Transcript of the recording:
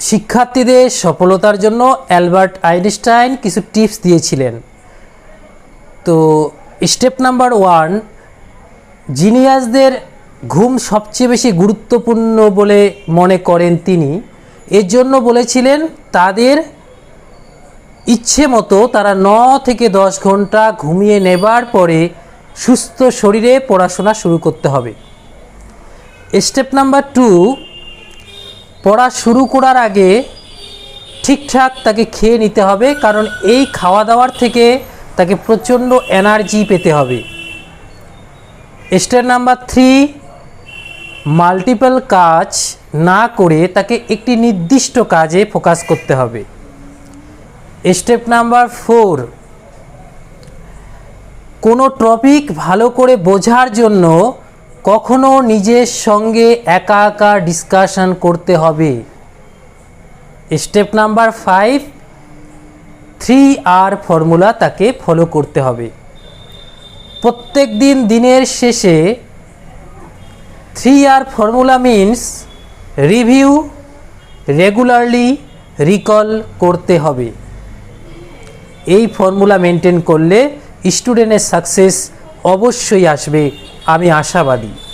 শিক্ষার্থীদের সফলতার জন্য অ্যালবার্ট আইনস্টাইন কিছু টিপস দিয়েছিলেন। তো, স্টেপ নাম্বার ওয়ান, জিনিয়াসদের ঘুম সবচেয়ে বেশি গুরুত্বপূর্ণ বলে মনে করেন তিনি। এর জন্য বলেছিলেন, তাদের ইচ্ছে মতো তারা ন থেকে দশ ঘণ্টা ঘুমিয়ে নেবার পরে সুস্থ শরীরে পড়াশোনা শুরু করতে হবে। স্টেপ নাম্বার টু পড়া শুরু করার আগে ঠিকঠাক তাকে খেয়ে নিতে হবে, কারণ এই খাওয়া দাওয়ার থেকে তাকে প্রচণ্ড এনার্জি পেতে হবে। স্টেপ নাম্বার থ্রি, মাল্টিপল কাজ না করে তাকে একটি নির্দিষ্ট কাজে ফোকাস করতে হবে। স্টেপ নাম্বার ফোর, কোনো টপিক ভালো করে বোঝার জন্য কখনো নিজের সঙ্গে একা একা ডিসকাশন করতে হবে। Step number five three R formula তাকে ফলো করতে হবে। প্রত্যেক দিন দিনের শেষে three R formula means review regularly recall করতে হবে। এই ফর্মুলা মেনটেন করলে স্টুডেন্টের সাকসেস অবশ্যই আসবে। আমি আশাবাদী।